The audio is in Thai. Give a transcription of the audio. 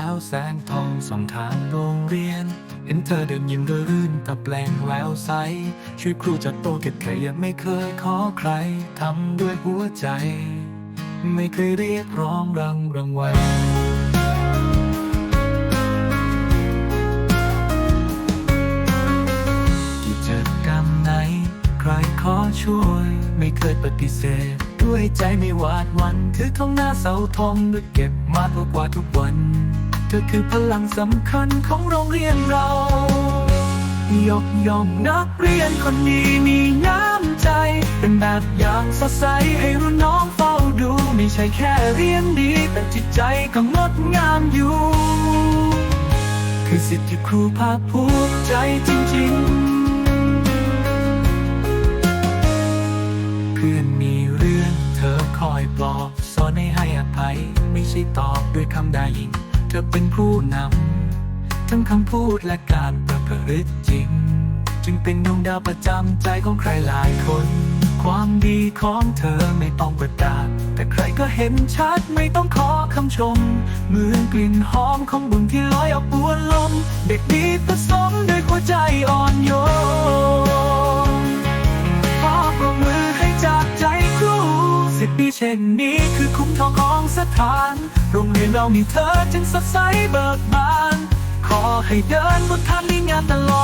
ช้าแสงทองส่องทางโรงเรียน เห็นเธอเดินยิ้มรื่นตาแปลงแววใสช่วยครูจัดโตเก็บขยะไม่เคยขอใครทำด้วยหัวใจ ไม่เคยเรียกร้องรางรางวัลกิจกรรมไหน ใครขอช่วย ไม่เคยปฏิเสธด้วยใจไม่หวาดวัน คือท้องหน้าเสาธงด้วยเก็บมากกว่าทุกวัน ธอคือพลังสำคัญของโรงเรียนเรา ยกย่องนักเรียนคนนี้มีน้ำใจ เป็นแบบอย่างสดใสให้รุ่นน้องเฝ้าดู ไม่ใช่แค่เรียนดี แต่จิตใจก็งดงามอยู่ คือสิทธิครูภาคภูมิใจจริงๆ เพื่อนมีเรื่องเธอคอยปลอบ สอนให้ให้อภัย ไม่ใช่ตอบด้วยคำด่ายิง ธอเป็นผู้นำ ทั้งคำพูดและการประพฤติจริง จึงเป็นดวงดาวประจำใจของใครหลายคน ความดีของเธอไม่ต้องประกาศ แต่ใครก็เห็นชัดไม่ต้องขอคำชม เหมือนกลิ่นหอมของบุญที่ลอยออกบวนลม เด็กดีผสมด้วยหัวใจอ่อนโยนขอปรบมือให้จากใจครูสิบปีเช่นนี้ คุ้มทองของสถาน โรงเรียนเรามีเธอจึงสดใสเบิกบาน ขอให้เดินบนทางนี้งานตลอด